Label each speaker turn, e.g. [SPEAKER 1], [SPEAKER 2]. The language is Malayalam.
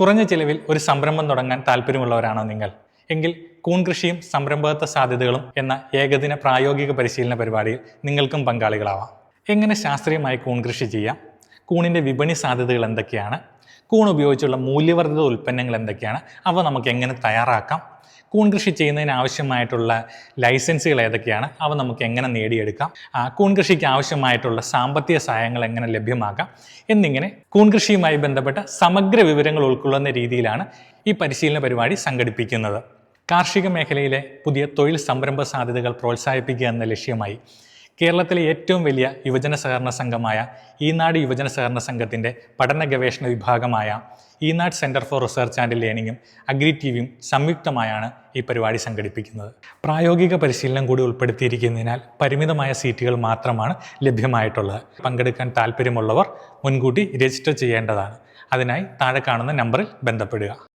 [SPEAKER 1] കുറഞ്ഞ ചിലവിൽ ഒരു സംരംഭം തുടങ്ങാൻ താല്പര്യമുള്ളവരാണോ നിങ്ങൾ? എങ്കിൽ കൂൺ കൃഷിയും സംരംഭകത്വ സാധ്യതകളും എന്ന ഏകദിന പ്രായോഗിക പരിശീലന പരിപാടിയിൽ നിങ്ങൾക്കും പങ്കാളികളാവാം. എങ്ങനെ ശാസ്ത്രീയമായി കൂൺ കൃഷി ചെയ്യാം? കൂണിന്റെ വിപണി സാധ്യതകൾ എന്തൊക്കെയാണ്? കൂൺ ഉപയോഗിച്ചുള്ള മൂല്യവർദ്ധിത ഉൽപ്പന്നങ്ങൾ എന്തൊക്കെയാണ്? അവ നമുക്ക് എങ്ങനെ തയ്യാറാക്കാം? കൂൺ കൃഷി ചെയ്യുന്നതിന് ആവശ്യമായിട്ടുള്ള ലൈസൻസുകൾ ഏതൊക്കെയാണ്? അവ നമുക്ക് എങ്ങനെ നേടിയെടുക്കാം? കൂൺ കൃഷിക്ക് ആവശ്യമായിട്ടുള്ള സാമ്പത്തിക സഹായങ്ങൾ എങ്ങനെ ലഭ്യമാക്കാം? എന്നിങ്ങനെ കൂൺ കൃഷിയുമായി ബന്ധപ്പെട്ട സമഗ്ര വിവരങ്ങൾ ഉൾക്കൊള്ളുന്ന രീതിയിലാണ് ഈ പരിശീലന പരിപാടി സംഘടിപ്പിക്കുന്നത്. കാർഷിക മേഖലയിലെ പുതിയ തൊഴിൽ സംരംഭ സാധ്യതകൾ പ്രോത്സാഹിപ്പിക്കുക എന്ന ലക്ഷ്യമായി കേരളത്തിലെ ഏറ്റവും വലിയ യുവജന സഹകരണ സംഘമായ ഈനാട് യുവജന സഹകരണ സംഘത്തിന്റെ പഠന ഗവേഷണ വിഭാഗമായ Eenadu centre for research and ലേണിങ്ങും agri T വിയും സംയുക്തമായാണ് ഈ പരിപാടി സംഘടിപ്പിക്കുന്നത്. പ്രായോഗിക പരിശീലനം കൂടി ഉൾപ്പെടുത്തിയിരിക്കുന്നതിനാൽ പരിമിതമായ സീറ്റുകൾ മാത്രമാണ് ലഭ്യമായിട്ടുള്ളത്. പങ്കെടുക്കാൻ താല്പര്യമുള്ളവർ മുൻകൂട്ടി രജിസ്റ്റർ ചെയ്യേണ്ടതാണ്. അതിനായി താഴെ കാണുന്ന നമ്പറിൽ ബന്ധപ്പെടുക.